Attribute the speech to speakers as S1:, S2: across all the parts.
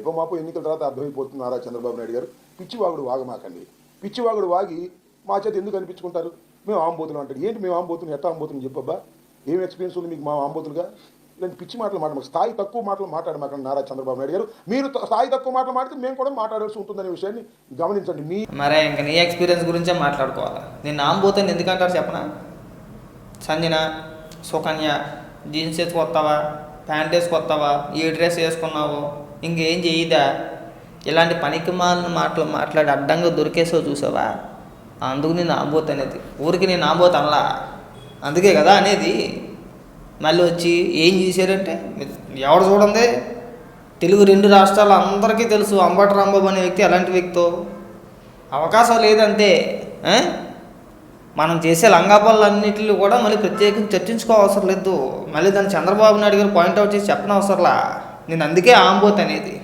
S1: రేపో మాపో ఎన్నికల తర్వాత అర్థమైపోతున్నారా చంద్రబాబు నాయుడు గారు. పిచ్చివాగుడు వాగమాకండి. పిచ్చివాగుడు వాగి మా చేత ఎందుకు అనిపించుకుంటారు? మేము ఆంబోతులు అంటారు. ఏంటి మేము ఆంబోతులు? ఎట్లా ఆంబోతులు చెప్పబ్బా? ఏం ఎక్స్పీరియన్స్ ఉంది మీకు మా ఆంబోతులుగా? ఇలాంటి పిచ్చి మాటలు మాట స్థాయి తక్కువ మాటలు మాట్లాడమాకండి నారా చంద్రబాబు నాయుడు గారు. మీరు స్థాయి తక్కువ మాటలు మాట్లాడితే మేము కూడా మాట్లాడాల్సి ఉంటుందనే విషయాన్ని గమనించండి. మీ
S2: మరే ఇంకా నీ ఎక్స్పీరియన్స్ గురించే మాట్లాడుకోవాలి? నేను నామపోతాను ఎందుకంటారు చెప్పనా? సంజన సుకన్య జీన్స్ వేసుకొస్తావా ప్యాంట్ వేసుకొస్తావా ఏ డ్రెస్ వేసుకున్నావు? ఇంకేం చేయదా ఇలాంటి పనికి మాలిన మాటలు మాట్లాడి అడ్డంగా దొరికేసో చూసావా? అందుకు నేను ఆంబోత్ అనేది. ఊరికి నేను ఆంబోత్ అనలా. అందుకే కదా అనేది. మళ్ళీ వచ్చి ఏం చేశారంటే ఎవడు చూడండి తెలుగు రెండు రాష్ట్రాలు అందరికీ తెలుసు అంబటి రాంబాబు అనే వ్యక్తి ఎలాంటి వ్యక్తో అవకాశం లేదంతే మనం చేసే లంగాపల్లన్నింటిలో కూడా మళ్ళీ ప్రత్యేకంగా చర్చించుకోవసరం లేదు. మళ్ళీ దాన్ని చంద్రబాబు నాయుడు గారు పాయింట్అవుట్ చేసి చెప్పనవసరంలా. నేను అందుకే ఆంబోత్ అనేది.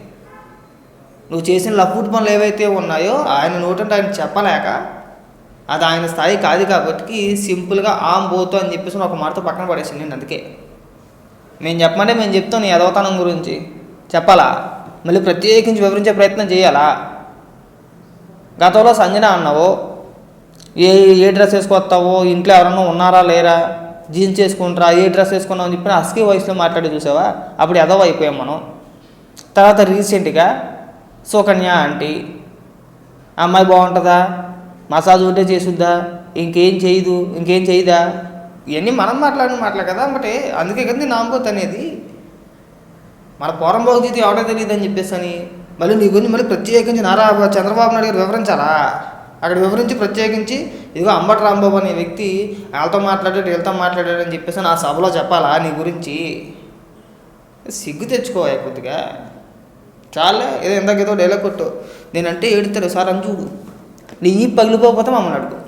S2: నువ్వు చేసిన లఫూట్ పనులు ఏవైతే ఉన్నాయో ఆయన నోటంటే ఆయన చెప్పలేక అది ఆయన స్థాయి కాదు కాబట్టి సింపుల్గా ఆంబోతో అని చెప్పేసి ఒక మాటతో పక్కన పడేసింది నేను అందుకే. మేము చెప్పమంటే మేము చెప్తాం నీ ఎదవతనం గురించి. చెప్పాలా? మళ్ళీ ప్రత్యేకించి వివరించే ప్రయత్నం చేయాలా? గతంలో సంజన అన్నావు ఏ ఏ డ్రెస్ వేసుకొస్తావో ఇంట్లో ఎవరన్నా ఉన్నారా లేరా? జీన్స్ వేసుకుంటారా ఏ డ్రెస్ వేసుకున్నావు అని చెప్పి అస్కీ వయసులో మాట్లాడి చూసావా? అప్పుడు ఎదవ అయిపోయాం మనం. తర్వాత రీసెంట్గా సుకన్య ఆంటీ అమ్మాయి బాగుంటుందా? మసాజ్ ఉంటే చేసుద్దా? ఇంకేం చేయదు ఇంకేం చేయదా? ఇవన్నీ మనం మాట్లాడిన మాటలే కదా బట్ అందుకే కదా నేను అనేది. మన పోరం భవిష్యత్తు ఎవడో తెలియదు అని చెప్పేసి అని మళ్ళీ నీ గురించి మళ్ళీ ప్రత్యేకించి నారా చంద్రబాబు నాయుడు గారు వివరించాలా? అక్కడ వివరించి ప్రత్యేకించి ఇదిగో అంబటి రాంబాబు అనే వ్యక్తి వాళ్ళతో మాట్లాడాడు వీళ్ళతో మాట్లాడాడు అని చెప్పేసి నా సభలో చెప్పాలా నీ గురించి? సిగ్గు తెచ్చుకోవాలి కొద్దిగా. చాలే ఏదో ఇందాక ఏదో డైలాగ్ కొట్టు. నేనంటే ఏడుతాడు సార్ అని చూడు నీ ఈ పగిలిపోతే మమ్మల్ని అడుగు.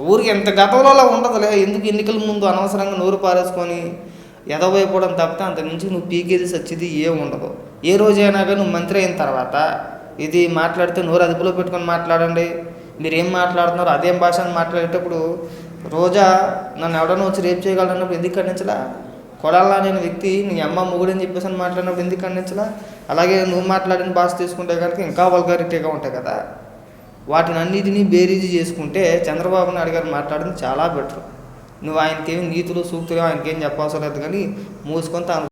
S2: ఊరికి ఎంత గతంలో అలా ఉండదులే ఎందుకు ఎన్నికల ముందు అనవసరంగా నోరు పారేసుకొని ఎదవైపోవడం తప్పితే అంత నుంచి నువ్వు పీకేది సచ్చేది ఏం ఉండదు. ఏ రోజైనా కానీ నువ్వు మంత్రి అయిన తర్వాత ఇది మాట్లాడితే నోరు అదుపులో పెట్టుకొని మాట్లాడండి. మీరు ఏం మాట్లాడుతున్నారో అదేం భాష అని మాట్లాడేటప్పుడు రోజా నన్ను ఎవడన్నా వచ్చి రేపు చేయగలన్నప్పుడు ఎందుకు ఖండించలా? కొడాలా నేను వ్యక్తి నీ అమ్మ మొగుడని చెప్పేసి అని మాట్లాడినప్పుడు ఎందుకు ఖండించలా? అలాగే నువ్వు మాట్లాడిన భాష తీసుకుంటే కనుక ఇంకా వల్గారిటీగా ఉంటాయి కదా. వాటిని అన్నిటినీ బేరీజు చేసుకుంటే చంద్రబాబు నాయుడు గారు మాట్లాడింది చాలా బెటర్. నువ్వు ఆయనకేం నీతులు సూక్తులు ఆయనకేం చెప్పవసరం లేదు కానీ మూసుకొని తాను